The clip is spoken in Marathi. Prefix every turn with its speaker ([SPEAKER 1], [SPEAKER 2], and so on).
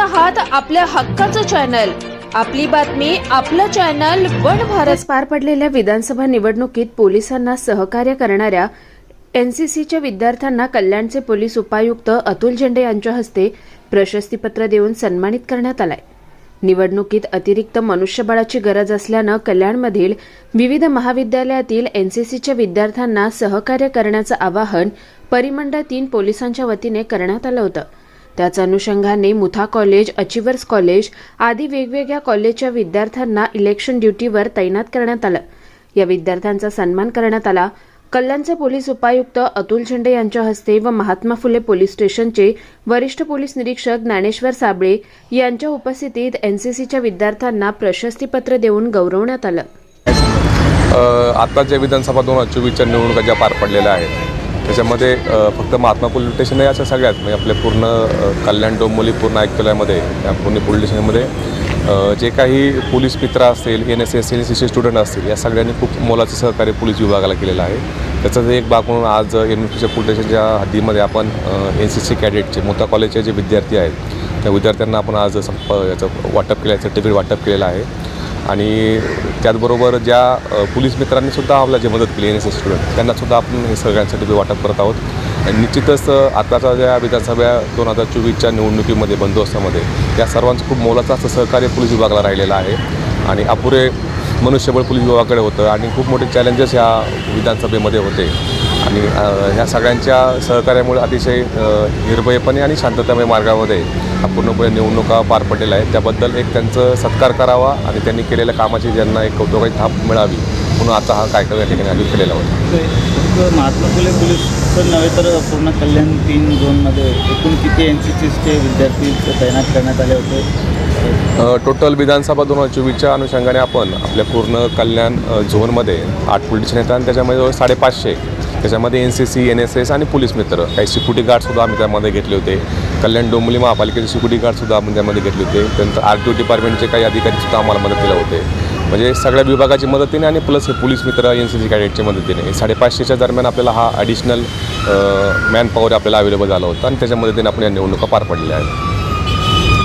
[SPEAKER 1] आहात आपल्या हक्काचं चॅनल. आपली बातमी आपलं चॅनल वन भारत. पार पडलेल्या विधानसभा निवडणुकीत पोलिसांना सहकार्य करणाऱ्या एनसीसीच्या विद्यार्थ्यांना कल्याणचे पोलीस उपायुक्त अतुल झेंडे यांच्या हस्ते प्रशस्तीपत्र देऊन सन्मानित करण्यात आलाय. निवडणुकीत अतिरिक्त मनुष्यबळाची गरज असल्यानं कल्याणमधील विविध महाविद्यालयातील एनसीसीच्या विद्यार्थ्यांना सहकार्य करण्याचं आवाहन परिमंडळ तीन पोलिसांच्या वतीने करण्यात आलं होतं. त्याच अनुषंगाने मुथा कॉलेज अचिवर्स कॉलेज आदी वेगवेगळ्या कॉलेजच्या विद्यार्थ्यांना इलेक्शन ड्युटीवर तैनात करण्यात आलं. या विद्यार्थ्यांचा सन्मान करण्यात आला. कल्याणचे पोलीस उपायुक्त अतुल झेंडे यांच्या हस्ते व महात्मा फुले पोलीस स्टेशनचे वरिष्ठ पोलीस निरीक्षक ज्ञानेश्वर साबळे यांच्या उपस्थितीत एनसीसीच्या विद्यार्थ्यांना प्रशस्तीपत्र देऊन गौरवण्यात आलं.
[SPEAKER 2] आता विधानसभा दोन हजार चोवीसच्या निवडणुका ज्या पार पडलेल्या आहेत त्याच्यामध्ये फक्त महात्मा पोलीस स्टेशन नाही असं सगळ्यात. म्हणजे आपल्या पूर्ण कल्याण डोंबोली पूर्ण ऐक्यलयामध्ये या पुणे पोलीस स्टेशनमध्ये. जे काही पोलीस मित्र असतील N S S N C C student असतील या सगळ्यांनी खूप मोलाचं सहकार्य पोलीस विभागाला केलेलं आहे. त्याचाच एक भाग म्हणून आज एन एस पोलीस स्टेशनच्या हद्दीमध्ये आपण एन सी सी कॅडेटचे मोता कॉलेजचे जे विद्यार्थी आहेत त्या विद्यार्थ्यांना आपण आज संप याचं वाटप केलं आहे सर्टिफिकेट वाटप केलेलं आहे. आणि त्याचबरोबर ज्या पोलीस मित्रांनी सुद्धा जे मदत केली एन एस एस स्टुडंट त्यांनासुद्धा आपण हे सगळ्यांसाठी वाटप करत आहोत. आणि निश्चितच आत्ताच्या आताच्या ज्या विधानसभा दोन हजार चोवीसच्या निवडणुकीमध्ये बंदोबस्तामध्ये त्या सर्वांचं खूप मोलाचं असं सहकार्य पोलीस विभागाला राहिलेलं आहे. आणि अपुरे मनुष्यबळ पोलीस विभागाकडे होतं आणि खूप मोठे चॅलेंजेस ह्या विधानसभेमध्ये होते. आणि ह्या सगळ्यांच्या सहकार्यामुळे अतिशय निर्भयपणे आणि शांततामय मार्गामध्ये हा पूर्णपणे निवडणुका पार पडलेल्या आहेत. त्याबद्दल एक त्यांचं सत्कार करावा आणि त्यांनी केलेल्या कामाची ज्यांना एक कौतुकाची थाप मिळावी म्हणून आता हा कार्यक्रम या ठिकाणी आयोजित केलेला होता.
[SPEAKER 3] महात्मा फुले पोलीस नव्हे तर पूर्ण कल्याण तीन झोनमध्ये एकूण किती एन सी सीचे विद्यार्थी तैनात करण्यात आले होते?
[SPEAKER 2] टोटल विधानसभा दोन हजार चोवीसच्या अनुषंगाने आपण आपल्या पूर्ण कल्याण झोनमध्ये आठ पोलीस स्टेशन येतात आणि त्याच्यामध्ये जवळ साडेपाचशे त्याच्यामध्ये N C C N S S आणि पोलीस मित्र. काही सिक्युरिटी गार्डसुद्धा आम्ही त्यामध्ये घेतले होते. कल्याण डोंबिवली महापालिकेचे सिक्युरिटी गार्डसुद्धा आम्ही त्यामध्ये घेतले होते. त्यानंतर आर टी ओ डिपार्टमेंटचे काही अधिकारीसुद्धा आम्हाला मदत केल्या होते म्हणजे सगळ्या विभागाची मदतीने आणि प्लस हे पोलीस मित्र एन सी सी कॅडेटच्या मदतीने. साडेपाचशेच्या दरम्यान आपल्याला हा ॲडिशनल मॅन पॉवर आपल्याला अवेलेबल झाला होता आणि त्याच्या मदतीने आपण या निवडणुका पार पडलेल्या आहेत.